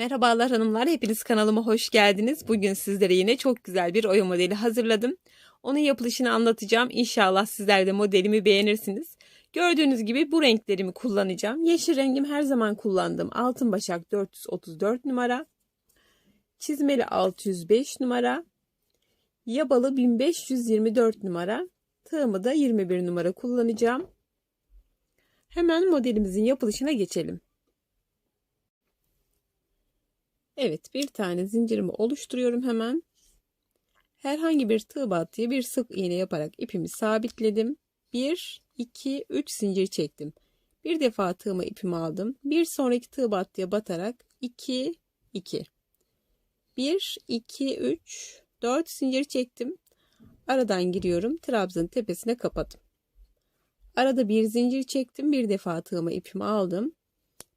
Merhabalar hanımlar, hepiniz kanalıma hoş geldiniz. Bugün sizlere yine çok güzel bir oya modeli hazırladım. Onun yapılışını anlatacağım. İnşallah sizler de modelimi beğenirsiniz. Gördüğünüz gibi bu renklerimi kullanacağım. Yeşil rengim her zaman kullandığım altın başak 434 numara. Çizmeli 605 numara. Yabalı 1524 numara. Tığımı da 21 numara kullanacağım. Hemen modelimizin yapılışına geçelim. Evet bir tane zincirimi oluşturuyorum hemen. Herhangi bir tığ battıya bir sık iğne yaparak ipimi sabitledim. 1, 2, 3 zincir çektim. Bir defa tığıma ipimi aldım. Bir sonraki tığ battıya batarak 2, 2. 1, 2, 3, 4 zincir çektim. Aradan giriyorum. Trabzanın tepesine kapadım. Arada bir zincir çektim. Bir defa tığıma ipimi aldım.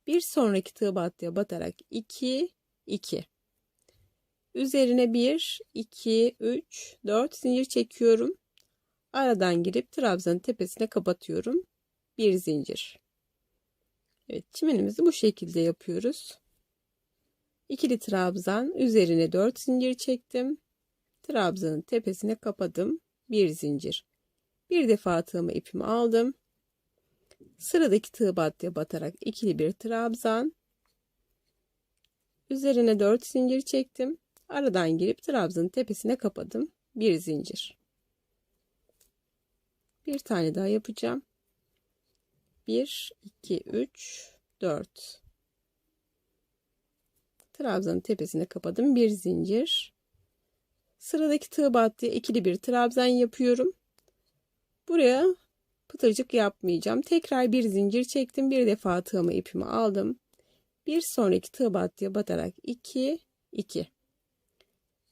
Bir sonraki tığ battıya batarak 2, 2. Üzerine 1, 2, 3, 4 zincir çekiyorum. Aradan girip trabzanın tepesine kapatıyorum. Bir zincir. Evet çimenimizi bu şekilde yapıyoruz. İkili trabzan üzerine 4 zincir çektim. Trabzanın tepesine kapadım. Bir zincir. Bir defa tığımı ipimi aldım. Sıradaki tığ battıya batarak ikili bir trabzan Üzerine 4 zincir çektim. Aradan girip trabzanın tepesine kapadım. Bir zincir. Bir tane daha yapacağım. 1, 2, 3, 4. Trabzanın tepesine kapadım. Bir zincir. Sıradaki tığ battıya ikili bir trabzan yapıyorum. Buraya pıtırcık yapmayacağım. Tekrar bir zincir çektim. Bir defa tığımı ipimi aldım. Bir sonraki tığ battıya batarak 2 2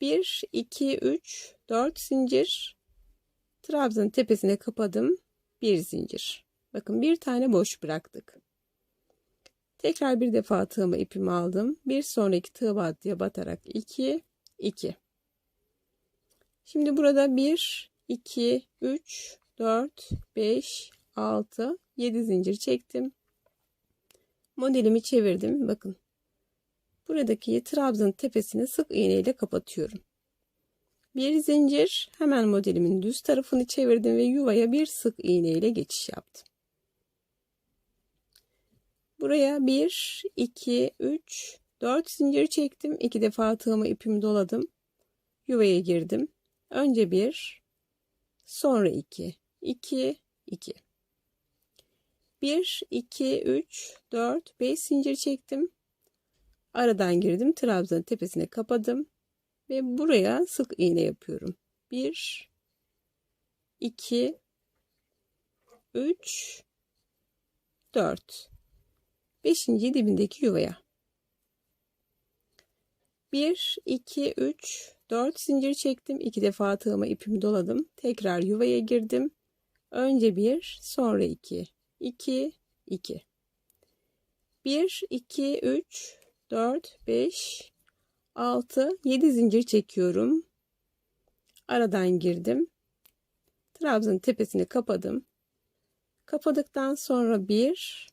1 2 3 4 zincir trabzanın tepesine kapadım. Bir zincir. Bakın bir tane boş bıraktık. Tekrar bir defa tığımı ipimi aldım. Bir sonraki tığ battıya batarak 2 2 Şimdi burada 1 2 3 4 5 6 7 zincir çektim modelimi çevirdim. Bakın. Buradaki trabzanın tepesini sık iğne ile kapatıyorum. Bir zincir hemen modelimin düz tarafını çevirdim ve yuvaya bir sık iğne ile geçiş yaptım. Buraya 1, 2, 3, 4 zincir çektim. 2 defa tığıma ipimi doladım. Yuvaya girdim. Önce 1, sonra 2, 2, 2. 1, 2, 3, 4, 5 zincir çektim. Aradan girdim. Trabzanın tepesine kapadım. Ve buraya sık iğne yapıyorum. 1, 2, 3, 4. 5. dibindeki yuvaya. 1, 2, 3, 4 zincir çektim. 2 defa tığıma ipimi doladım. Tekrar yuvaya girdim. Önce 1, sonra 2, 2, 2. 1, 2, 3, 4, 5, 6, 7 zincir çekiyorum. Aradan girdim. Trabzanın tepesini kapadım. Kapadıktan sonra 1,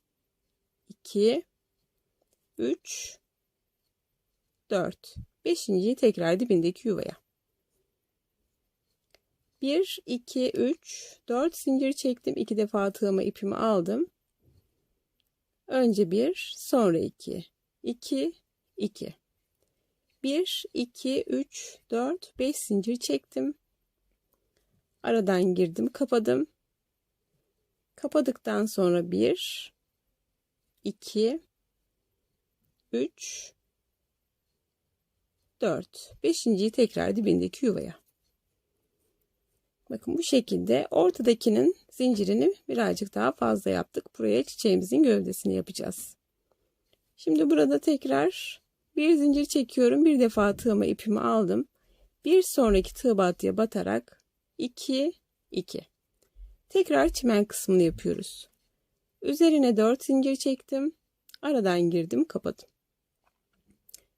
2, 3, 4. Beşinciyi tekrar dibindeki yuvaya. 1, 2, 3, 4 zincir çektim. 2 defa tığıma ipimi aldım. Önce 1, sonra 2. 2, 2. 1, 2, 3, 4, 5 zincir çektim. Aradan girdim, kapadım. Kapadıktan sonra 1, 2, 3, 4. Beşinciyi tekrar dibindeki yuvaya. Bakın bu şekilde ortadakinin zincirini birazcık daha fazla yaptık. Buraya çiçeğimizin gövdesini yapacağız. Şimdi burada tekrar bir zincir çekiyorum. Bir defa tığıma ipimi aldım. Bir sonraki tığ battıya batarak 2 2. Tekrar çimen kısmını yapıyoruz. Üzerine 4 zincir çektim. Aradan girdim, kapadım.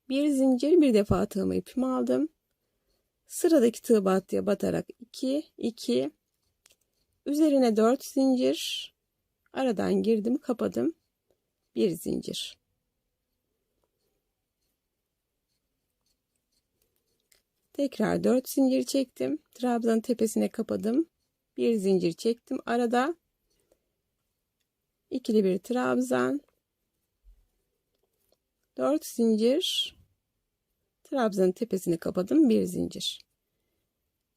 Bir zincir, bir defa tığıma ipimi aldım. Sıradaki tığ battıya batarak 2, 2, üzerine 4 zincir, aradan girdim, kapadım, 1 zincir. Tekrar 4 zincir çektim. Trabzan tepesine kapadım. Bir zincir çektim. Arada ikili bir trabzan. 4 zincir Trabzanın tepesine kapadım. Bir zincir.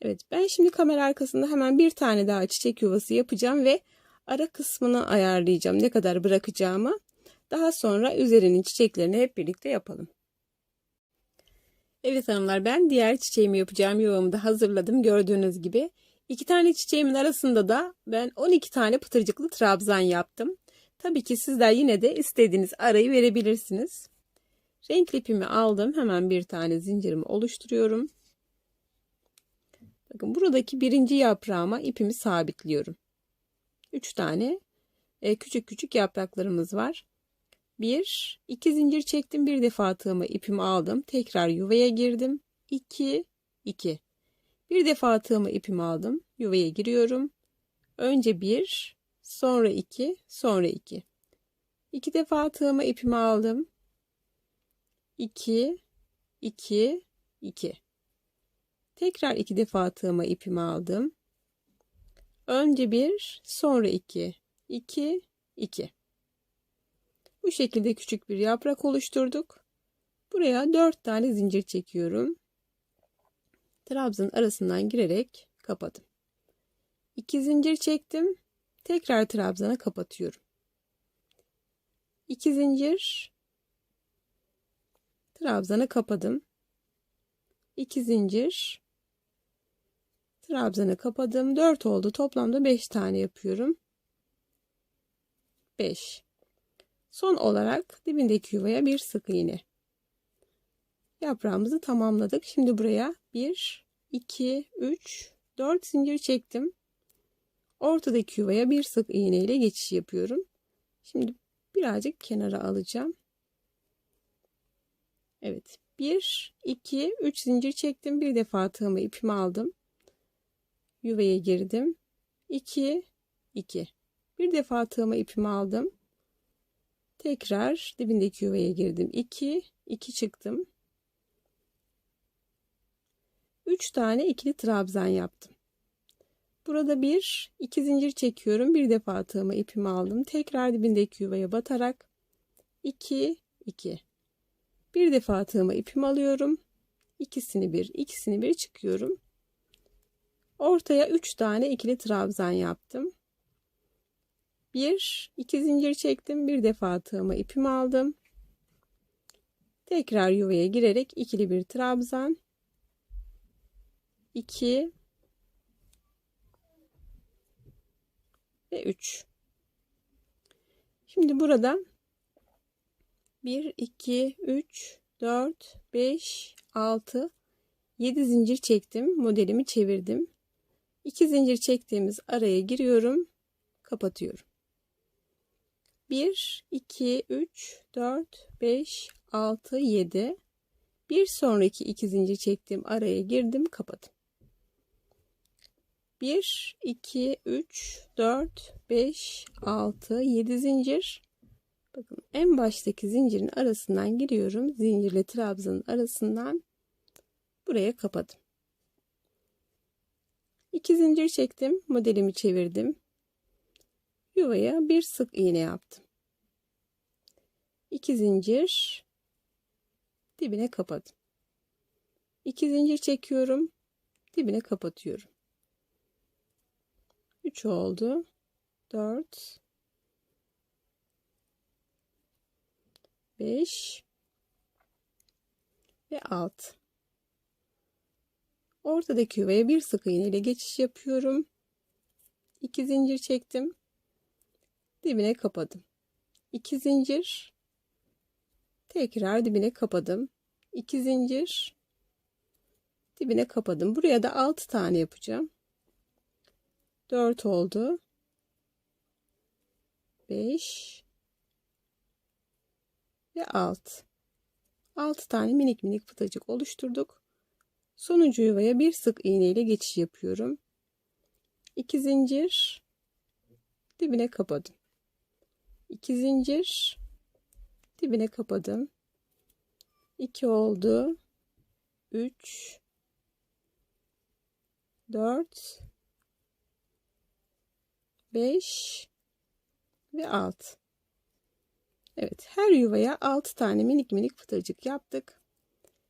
Evet ben şimdi kamera arkasında hemen bir tane daha çiçek yuvası yapacağım ve ara kısmını ayarlayacağım. Ne kadar bırakacağımı. Daha sonra üzerinin çiçeklerini hep birlikte yapalım. Evet hanımlar ben diğer çiçeğimi yapacağım yuvamı da hazırladım gördüğünüz gibi. İki tane çiçeğimin arasında da ben 12 tane pıtırcıklı trabzan yaptım. Tabii ki sizler yine de istediğiniz arayı verebilirsiniz. Renkli ipimi aldım. Hemen bir tane zincirimi oluşturuyorum. Bakın buradaki birinci yaprağıma ipimi sabitliyorum. 3 tane e, küçük küçük yapraklarımız var. 1 2 zincir çektim. Bir defa tığımı ipimi aldım. Tekrar yuvaya girdim. 2 2 Bir defa tığımı ipimi aldım. Yuvaya giriyorum. Önce 1 sonra 2 sonra 2 2 defa tığımı ipimi aldım. 2 2 2 Tekrar iki defa tığıma ipimi aldım. Önce bir, sonra iki. iki, iki. Bu şekilde küçük bir yaprak oluşturduk. Buraya dört tane zincir çekiyorum. Trabzanın arasından girerek kapadım. İki zincir çektim. Tekrar trabzana kapatıyorum. İki zincir. Trabzana kapadım. İki zincir. Trabzanı kapadım. 4 oldu. Toplamda 5 tane yapıyorum. 5. Son olarak dibindeki yuvaya bir sık iğne. Yaprağımızı tamamladık. Şimdi buraya 1, 2, 3, 4 zincir çektim. Ortadaki yuvaya bir sık iğne ile geçiş yapıyorum. Şimdi birazcık kenara alacağım. Evet. 1, 2, 3 zincir çektim. Bir defa tığımı ipimi aldım yuvaya girdim. 2 2 bir defa tığıma ipimi aldım. Tekrar dibindeki yuvaya girdim. 2 2 çıktım. 3 tane ikili trabzan yaptım. Burada bir iki zincir çekiyorum. Bir defa tığıma ipimi aldım. Tekrar dibindeki yuvaya batarak 2 2 bir defa tığıma ipimi alıyorum. İkisini bir, ikisini bir çıkıyorum. Ortaya 3 tane ikili trabzan yaptım. 1 2 zincir çektim. Bir defa tığıma ipimi aldım. Tekrar yuvaya girerek ikili bir trabzan. 2 ve 3. Şimdi burada 1 2 3 4 5 6 7 zincir çektim. Modelimi çevirdim. 2 zincir çektiğimiz araya giriyorum. Kapatıyorum. 1, 2, 3, 4, 5, 6, 7. Bir sonraki iki zincir çektiğim araya girdim. Kapadım. 1, 2, 3, 4, 5, 6, 7 zincir. Bakın en baştaki zincirin arasından giriyorum. Zincirle trabzanın arasından buraya kapadım. 2 zincir çektim. Modelimi çevirdim. Yuvaya bir sık iğne yaptım. 2 zincir dibine kapadım. 2 zincir çekiyorum. Dibine kapatıyorum. 3 oldu. 4 5 ve 6 Ortadaki yuvaya bir sık iğne ile geçiş yapıyorum. 2 zincir çektim. Dibine kapadım. 2 zincir. Tekrar dibine kapadım. 2 zincir. Dibine kapadım. Buraya da 6 tane yapacağım. 4 oldu. 5 ve 6. 6 tane minik minik pıtacık oluşturduk. Sonuncu yuvaya bir sık iğne ile geçiş yapıyorum. 2 zincir dibine kapadım. 2 zincir dibine kapadım. 2 oldu. 3 4 5 ve 6. Evet, her yuvaya 6 tane minik minik pıtırcık yaptık.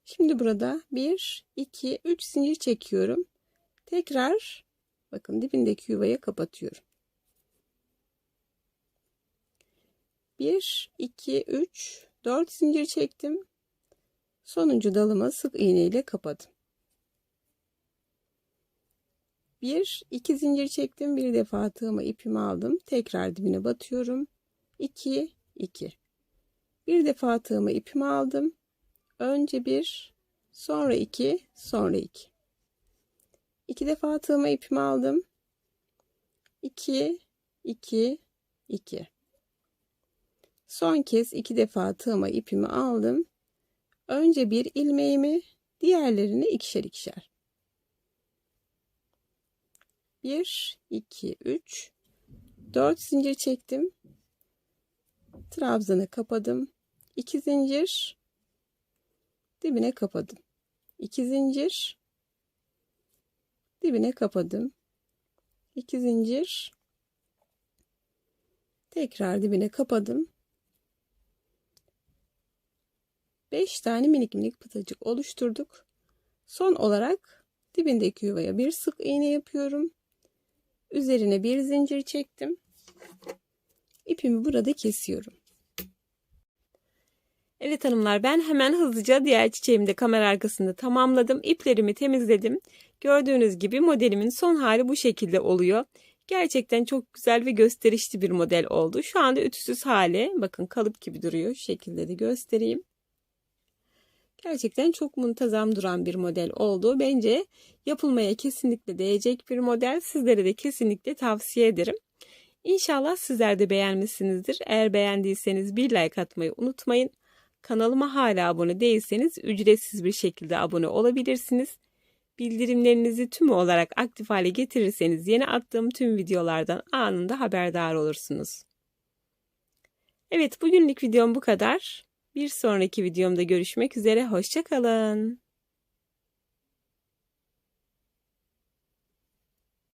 Şimdi burada 1 2 3 zincir çekiyorum. Tekrar bakın dibindeki yuvaya kapatıyorum. 1 2 3 4 zincir çektim. Sonuncu dalımı sık iğne ile kapadım. 1 2 zincir çektim. Bir defa tığıma ipimi aldım. Tekrar dibine batıyorum. 2 2 Bir defa tığıma ipimi aldım. Önce 1 sonra 2 sonra 2 2 defa tığıma ipimi aldım. 2 2 2 Son kez iki defa tığıma ipimi aldım. Önce bir ilmeğimi, diğerlerini ikişer ikişer. 1 2 3 4 zincir çektim. Trabzanı kapadım. 2 zincir dibine kapadım. 2 zincir dibine kapadım. 2 zincir tekrar dibine kapadım. 5 tane minik minik pıtacık oluşturduk. Son olarak dibindeki yuvaya bir sık iğne yapıyorum. Üzerine bir zincir çektim. İpimi burada kesiyorum. Evet hanımlar ben hemen hızlıca diğer çiçeğimi de kamera arkasında tamamladım. İplerimi temizledim. Gördüğünüz gibi modelimin son hali bu şekilde oluyor. Gerçekten çok güzel ve gösterişli bir model oldu. Şu anda ütüsüz hali. Bakın kalıp gibi duruyor. Şu şekilde de göstereyim. Gerçekten çok muntazam duran bir model oldu. Bence yapılmaya kesinlikle değecek bir model. Sizlere de kesinlikle tavsiye ederim. İnşallah sizler de beğenmişsinizdir. Eğer beğendiyseniz bir like atmayı unutmayın. Kanalıma hala abone değilseniz ücretsiz bir şekilde abone olabilirsiniz. Bildirimlerinizi tüm olarak aktif hale getirirseniz yeni attığım tüm videolardan anında haberdar olursunuz. Evet bugünlük videom bu kadar. Bir sonraki videomda görüşmek üzere. Hoşçakalın.